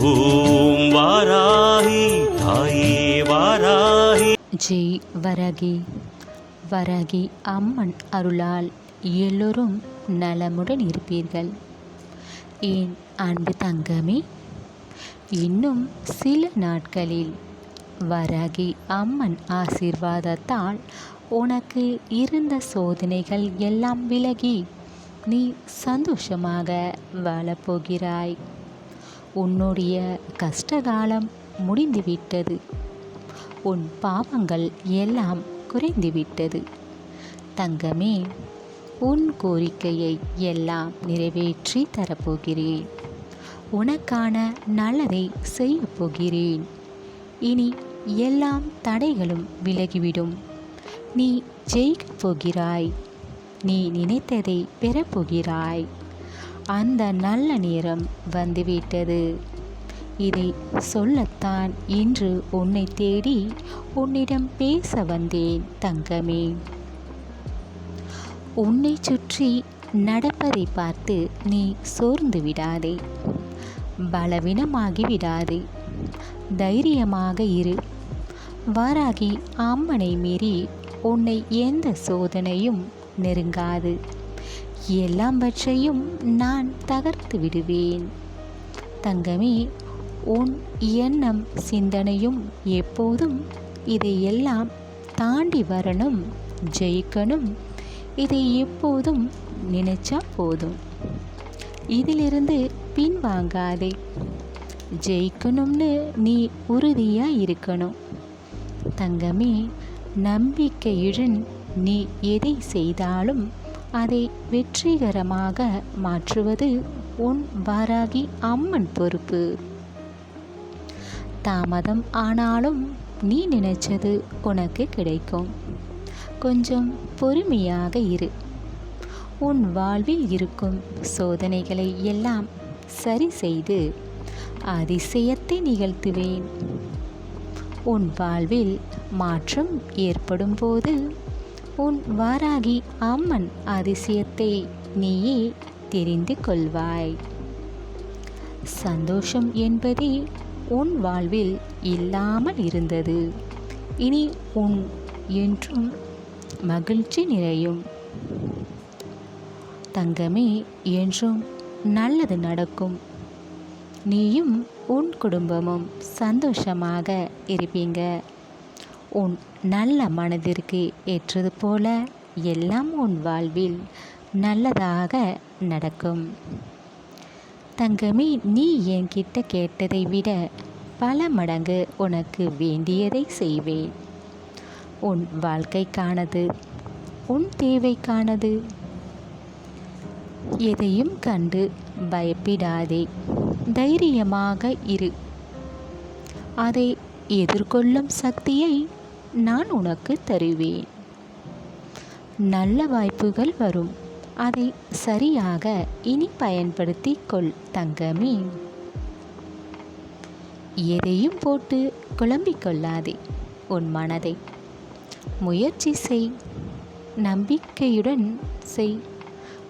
ஓம் வாராகி தாயே வாராகி ஜெய் வரகி வரகி அம்மன் அருளால் எல்லோரும் நலமுடன் இருப்பீர்கள். ஏன் அன்பு தங்கமே இன்னும் சில நாட்களில் வரகி அம்மன் ஆசீர்வாதத்தால் உனக்கு இருந்த சோதனைகள் எல்லாம் விலகி நீ சந்தோஷமாக வாழப்போகிறாய். உன்னுடைய கஷ்டகாலம் முடிந்துவிட்டது. உன் பாவங்கள் எல்லாம் குறைந்துவிட்டது. தங்கமே உன் கோரிக்கையை எல்லாம் நிறைவேற்றி தரப்போகிறேன். உனக்கான நல்லதை செய்யப் போகிறேன் இனி எல்லாம் தடைகளும் விலகிவிடும். நீ ஜெயிக்கப் போகிறாய். நீ நினைத்ததை பெறப்போகிறாய். அந்த நல்ல நேரம் வந்துவிட்டது. இதை சொல்லத்தான் இன்று உன்னை தேடி உன்னிடம் பேச வந்தேன் தங்கமே. உன்னை சுற்றி நடப்பதை பார்த்து நீ சோர்ந்து விடாதே. பலவீனமாகி விடாதே. தைரியமாக இரு. வாராகி அம்மனை மீறி உன்னை எந்த சோதனையும் நெருங்காது. எல்லாவற்றையும் நான் தகர்த்து விடுவேன். தங்கமே உன் எண்ணம் சிந்தனையும் எப்போதும் இதையெல்லாம் தாண்டி வரணும். ஜெயிக்கணும். இதை எப்போதும் நினைச்சா போதும். இதிலிருந்து பின்வாங்காதே. ஜெயிக்கணும்னு நீ உறுதியாக இருக்கணும். தங்கமே நம்பிக்கையுடன் நீ எதை செய்தாலும் அதை வெற்றிகரமாக மாற்றுவது உன் வாராகி அம்மன் பொறுப்பு. தாமதம் ஆனாலும் நீ நினைச்சது உனக்கு கிடைக்கும். கொஞ்சம் பொறுமையாக இரு. உன் வாழ்வில் இருக்கும் சோதனைகளை எல்லாம் சரி செய்து அதிசயத்தை நிகழ்த்துவேன். உன் வாழ்வில் மாற்றம் ஏற்படும் போது உன் வாராகி அம்மன் அதிசயத்தை நீயே தெரிந்து கொள்வாய். சந்தோஷம் என்பதே உன் வாழ்வில் இல்லாமல் இருந்தது. இனி உன் என்றும் மகிழ்ச்சி நிறையும். தங்கமே என்றும் நல்லது நடக்கும். நீயும் உன் குடும்பமும் சந்தோஷமாக இருப்பீங்க. உன் நல்ல மனதிற்கு ஏற்றது போல எல்லாம் உன் வாழ்வில் நல்லதாக நடக்கும். தங்கமே நீ என்கிட்ட கேட்டதை விட பல மடங்கு உனக்கு வேண்டியதை செய்வேன். உன் வாழ்க்கைக்கானது உன் தேவைக்கானது எதையும் கண்டு பயப்பிடாதே. தைரியமாக இரு. அதை எதிர்கொள்ளும் சக்தியை நான் உனக்கு தருவேன். நல்ல வாய்ப்புகள் வரும். அதை சரியாக இனி பயன்படுத்தி கொள் தங்கமே. எதையும் போட்டு குழம்பிக் கொள்ளாதே உன் மனதை. முயற்சி செய். நம்பிக்கையுடன் செய்.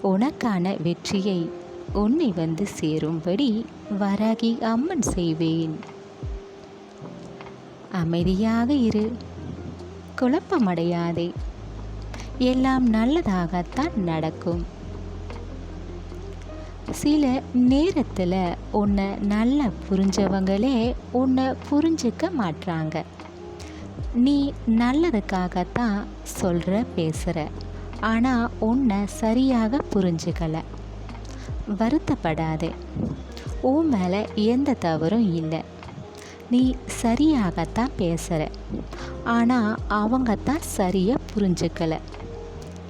உனக்கான வெற்றியை உன்னை வந்து சேரும்படி வராகி அம்மன் செய்வேன். அமைதியாக இரு. குழப்பமடையாதே. எல்லாம் நல்லதாகத்தான் நடக்கும். சில நேரத்தில் உன்னை நல்லா புரிஞ்சவங்களே உன்னை புரிஞ்சுக்க மாட்டாங்க நீ நல்லதுக்காகத்தான் சொல்கிற பேசுகிற ஆனால் உன்னை சரியாக புரிஞ்சுக்கலை. வருத்தப்படாதே. உன் மேலே எந்த தவறும் இல்லை. நீ சரியாகத்தான் பேசுகிற ஆனால் அவங்க தான் சரியாக புரிஞ்சுக்கலை.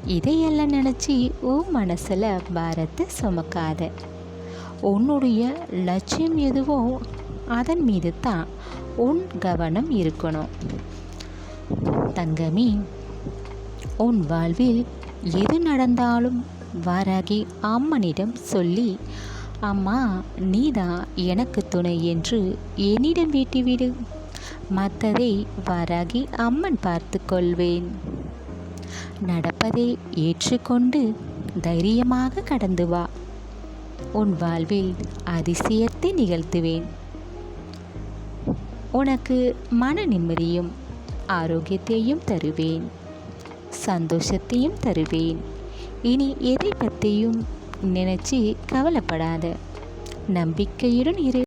இதையெல்லாம் நினச்சி உன் மனசில் பாரத்தை சுமக்காத. உன்னுடைய லட்சியம் எதுவோ அதன் மீது தான் உன் கவனம் இருக்கணும். தங்கமி உன் வாழ்வில் எது நடந்தாலும் வாராகி அம்மனிடம் சொல்லி அம்மா நீதான் எனக்கு துணை என்று என்னிடம் வீட்டிவிடு மற்றதை வாராகி அம்மன் பார்த்து கொள்வேன் நடப்பதை ஏற்றுக்கொண்டு தைரியமாக கடந்து வா. உன் வாழ்வில் அதிசயத்தை நிகழ்த்துவேன். உனக்கு மன நிம்மதியும் ஆரோக்கியத்தையும் தருவேன். சந்தோஷத்தையும் தருவேன். இனி எதை பற்றியும் நினச்சி கவலைப்படாத. நம்பிக்கையுடன் இரு.